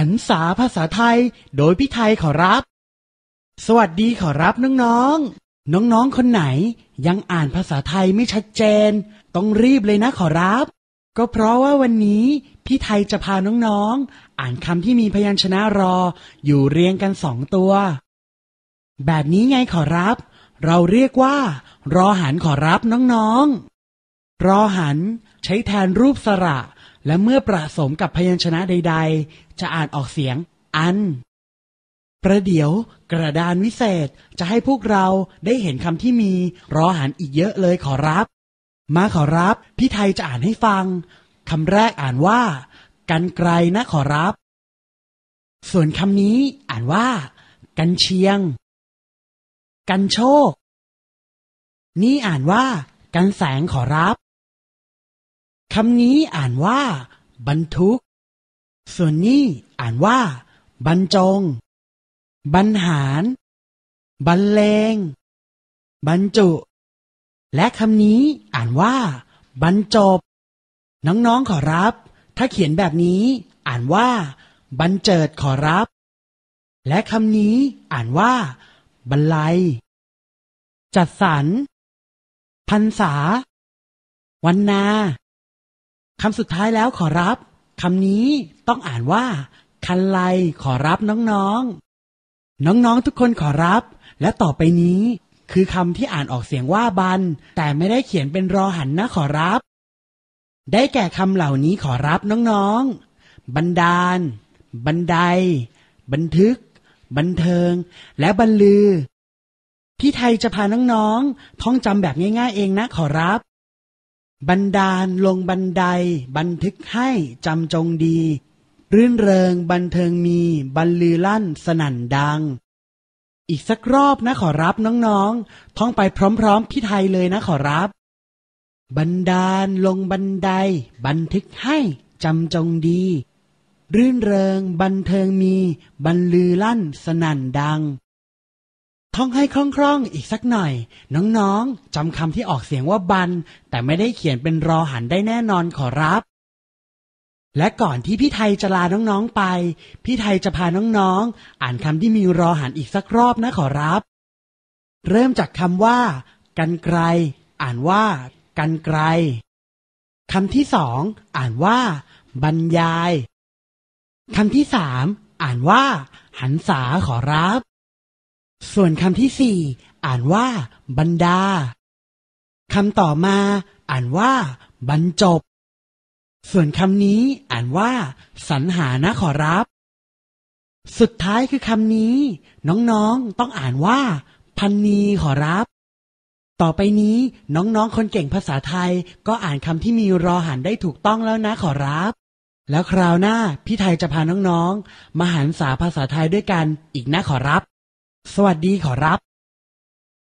หันษาภาษาไทย โดยพี่ไทยขอรับ สวัสดีขอรับน้องๆ น้องๆ คนไหนยังอ่านภาษาไทยไม่ชัดเจน ต้องรีบเลยนะขอรับ ก็เพราะว่าวันนี้พี่ไทยจะพาน้องๆ อ่านคำที่มีพยัญชนะรอ อยู่เรียงกันสองตัว แบบนี้ไงขอรับ เราเรียกว่า รอหันขอรับน้องๆ รอหันใช้แทนรูปสระและเมื่อประสมกับพยัญชนะใดๆ จะอ่านออกเสียง อัน ประเดี๋ยวกระดานวิเศษจะให้พวกเราได้เห็นคำที่มีรอหันอีกเยอะเลยขอรับ มาขอรับ พี่ไทยจะอ่านให้ฟังคำแรกอ่านว่า กันไกลนะขอรับ ส่วนคำนี้อ่านว่า กันเชียง กันโชค นี่อ่านว่า กันแสงขอรับคำนี้อ่านว่า บรรทุก ส่วนนี้อ่านว่า บรรจง บรรหาร บรรเลง บรรจุ และคำนี้อ่านว่า บรรจบ น้องๆขอรับ ถ้าเขียนแบบนี้ อ่านว่า บรรเจิดขอรับ และคำนี้อ่านว่า บรรลัย จัดสรรพรรษา วันนาคำสุดท้ายแล้วขอรับ คำนี้ต้องอ่านว่า คันไลขอรับน้องๆ น้องๆทุกคนขอรับ และต่อไปนี้ คือคำที่อ่านออกเสียงว่าบัน แต่ไม่ได้เขียนเป็นรอหันนะขอรับ ได้แก่คำเหล่านี้ขอรับน้องๆ บันดาล บันได บันทึก บันเทิง และบรรลือพี่ไทยจะพาน้องๆ ท่องจำแบบง่ายๆเองนะขอรับ บันดาลลงบันได บันทึกให้จำจงดี รื่นเริงบันเทิงมีบรรลือลั่นสนั่นดัง อีกสักรอบนะขอรับน้องๆ ท่องไปพร้อมๆ พี่ไทยเลยนะขอรับ บันดาลลงบันได บันทึกให้จำจงดี รื่นเริงบันเทิงมีบรรลือลั่นสนั่นดัง ท่องให้คล่องๆ อีกสักหน่อย น้องๆจำคำที่ออกเสียงว่าบัน แต่ไม่ได้เขียนเป็นรอหันได้แน่นอนขอรับ และก่อนที่พี่ไทยจะลาน้องๆไป พี่ไทยจะพาน้องๆ อ่านคำที่มีรอหันอีกสักรอบนะขอรับ เริ่มจากคำว่า กันไกล อ่านว่า กันไกลคำที่สองอ่านว่า บรรยายคำที่สามอ่านว่า หันษาขอรับ ส่วนคำที่สี่อ่านว่า บรรดาคำต่อมา อ่านว่า บรรจบ ส่วนคำนี้อ่านว่า สรรหานะขอรับ สุดท้ายคือคำนี้ น้องๆต้องอ่านว่า พันนีขอรับ ต่อไปนี้น้องๆคนเก่งภาษาไทย ก็อ่านคำที่มีรอหันได้ถูกต้องแล้วนะขอรับ แล้วคราวหน้าพี่ไทยจะพาน้องๆมาหันษาภาษาไทยด้วยกันอีกนะขอรับ สวัสดีขอรับ